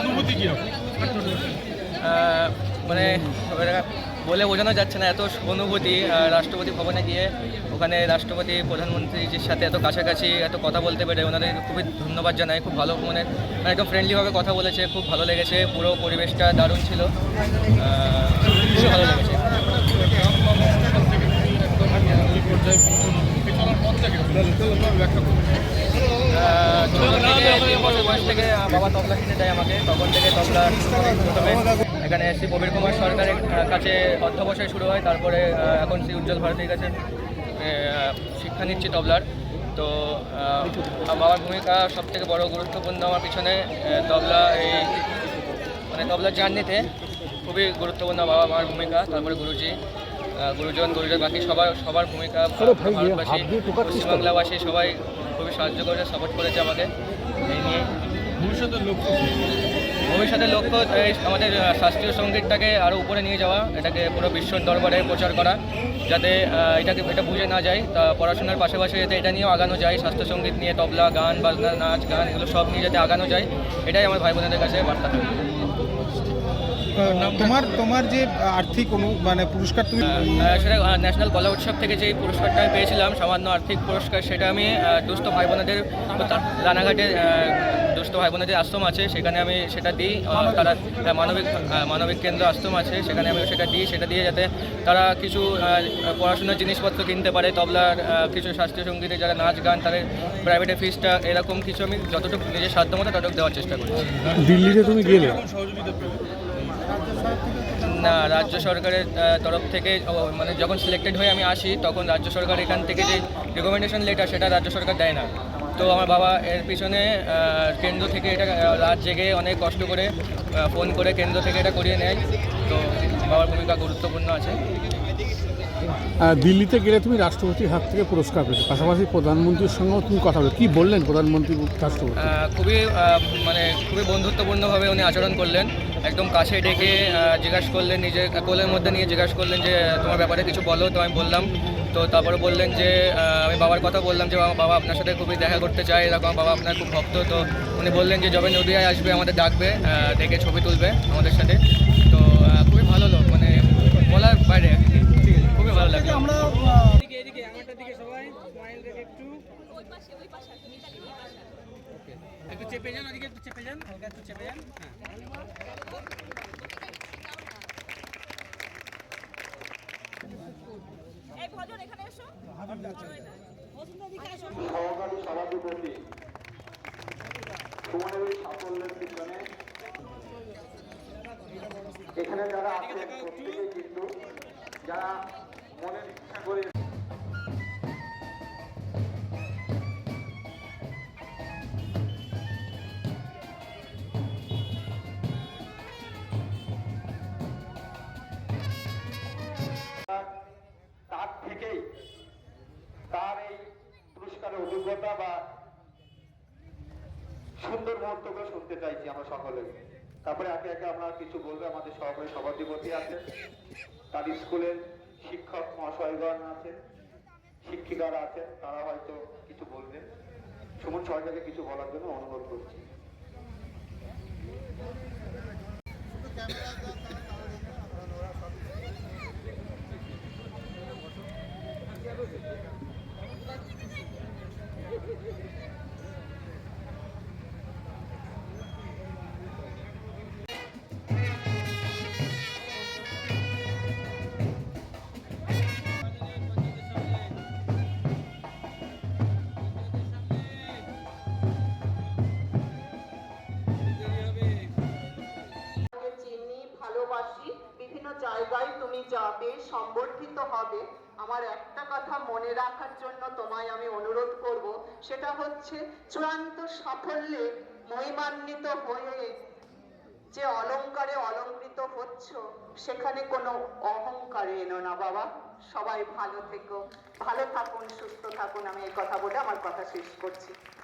অনুভূতি মানে বলে বোঝানো যাচ্ছে না এত অনুভূতি রাষ্ট্রপতি ভবনে গিয়ে ওখানে রাষ্ট্রপতি প্রধানমন্ত্রীর সাথে এত কাছাকাছি এত কথা বলতে পেরে ওনাদের খুবই ধন্যবাদ জানাই খুব ভালো মানে মানে একদম ফ্রেন্ডলিভাবে কথা বলেছে খুব ভালো লেগেছে পুরো পরিবেশটা দারুণ ছিল খুবই ভালো লেগেছে। পর্যায়ে ছোট তবলা কিনে দেয় আমাকে তখন থেকে তবলা এখানে শ্রী প্রবীর কুমার সরকারের কাছে অধ্যবসায় শুরু হয়, তারপরে এখন শ্রী উজ্জ্বল ভারতীর কাছে শিক্ষা নিচ্ছি তবলার। তো বাবার ভূমিকা সব থেকে বড় গুরুত্বপূর্ণ আমার পিছনে তবলা এই মানে তবলার জার্নিতে খুবই গুরুত্বপূর্ণ বাবা মার ভূমিকা, তারপরে গুরুজি। গুরুজন গুরুজন বাকি সবার সবার ভূমিকা ভারতবাসী পশ্চিমবাংলাবাসী সবাই খুবই সাহায্য করেছে সাপোর্ট করেছে আমাকে। এই নিয়ে। ভবিষ্যতের লক্ষ্য ভবিষ্যতের লক্ষ্য এই আমাদের শাস্ত্রীয় সঙ্গীতটাকে আরও উপরে নিয়ে যাওয়া এটাকে পুরো বিশ্বর দরবারে প্রচার করা যাতে এটাকে এটা বুঝে না যায় তা পড়াশোনার পাশাপাশি যাতে এটা নিয়েও আগানো যায় শাস্ত্রীয় সংগীত নিয়ে তবলা গান বাজনা নাচ গান এগুলো সব নিয়ে যাতে আগানো যায় এটাই আমার ভাই বোনেদের কাছে বার্তা। থাকবে তোমার তোমার যে আর্থিক অনু মানে পুরস্কার তুমি সেটা ন্যাশনাল কলা উৎসব থেকে যে পুরস্কারটা আমি পেয়েছিলাম সামান্য আর্থিক পুরস্কার সেটা আমি দুস্থ ভাই বোনেদের রানাঘাটে দুস্থ ভাই বোনেদের আশ্রম আছে সেখানে আমি সেটা দিই তারা মানবিক মানবিক কেন্দ্র আশ্রম আছে সেখানে আমি সেটা দিই সেটা দিয়ে যাতে তারা কিছু পড়াশোনার জিনিসপত্র কিনতে পারে তবলার কিছু শাস্ত্রীয় সঙ্গীতে যারা নাচ গান তাদের প্রাইভেটে ফিসটা এরকম কিছু আমি যতটুকু নিজের সাধ্য মতো ততটুকু দেওয়ার চেষ্টা করি দিল্লিতে তুমি গেলে? না রাজ্য সরকারের তরফ থেকে মানে যখন সিলেক্টেড হয়ে আমি আসি তখন রাজ্য সরকার এখান থেকে যে রেকমেন্ডেশন লেটার সেটা রাজ্য সরকার দেয় না। তো আমার বাবা এর পিছনে কেন্দ্র থেকে এটা রাত জেগে অনেক কষ্ট করে ফোন করে কেন্দ্র থেকে এটা করিয়ে নেয়। তো বাবার ভূমিকা গুরুত্বপূর্ণ আছে। দিল্লিতে গেলে তুমি রাষ্ট্রপতির হাত থেকে পুরস্কার পেলে পাশাপাশি প্রধানমন্ত্রীর সঙ্গেও তুমি কথা বলে কী বললেন প্রধানমন্ত্রী রাষ্ট্রপতি? খুবই মানে খুবই বন্ধুত্বপূর্ণভাবে উনি আচরণ করলেন। একদম কাছে ডেকে জিজ্ঞাসা করলেন নিজের কোলের মধ্যে নিয়ে জিজ্ঞাসা করলেন যে তোমার ব্যাপারে কিছু বলো তো আমি বললাম। তো তারপরে বললেন যে আমি বাবার কথা বললাম যে আমার বাবা আপনার সাথে খুবই দেখা করতে চায় এরকম বাবা আপনার খুব ভক্ত তো উনি বললেন যে যবে নদিয়ায় আসবে আমাদের ডাকবে ডেকে ছবি তুলবে আমাদের সাথে। তো খুবই ভালো লোক মানে বলার বাইরে খুবই ভালো লাগল। একটু। চেপে যান ওদিকে একটু চেপে যান। হালকা একটু চেপে যান। হ্যাঁ। সহকারী সভাধিপতি সুমনের এই সাফল্যের পিছনে এখানে যারা আছেন প্রত্যেকেই কিন্তু যারা মনের ইচ্ছা করে অভিজ্ঞতা বা সুন্দর মুহূর্তগুলো শুনতে চাইছি আমরা সকলে। তারপরে একে একে আমরা কিছু বলব, আমাদের সহকারী সভাধিপতি আছেন তার স্কুলের শিক্ষক মহাশয়গণ আছেন শিক্ষিকারা আছেন তারা হয়তো কিছু বলবেন সুমন সরকারকে কিছু বলার জন্য অনুরোধ করছি। সম্বর্ধিত হবে। আমার একটা কথা মনে রাখার জন্য তোমায় আমি অনুরোধ করব, সেটা হচ্ছে চূড়ান্ত সাফল্যে মহিমান্বিত হয়ে যে অলংকারে অলঙ্কৃত হচ্ছ, সেখানে কোনো অহংকারে এনো না বাবা। সবাই ভালো থেকো। ভালো থাকুন, সুস্থ থাকুন। আমি এই কথা বলে আমার কথা শেষ করছি।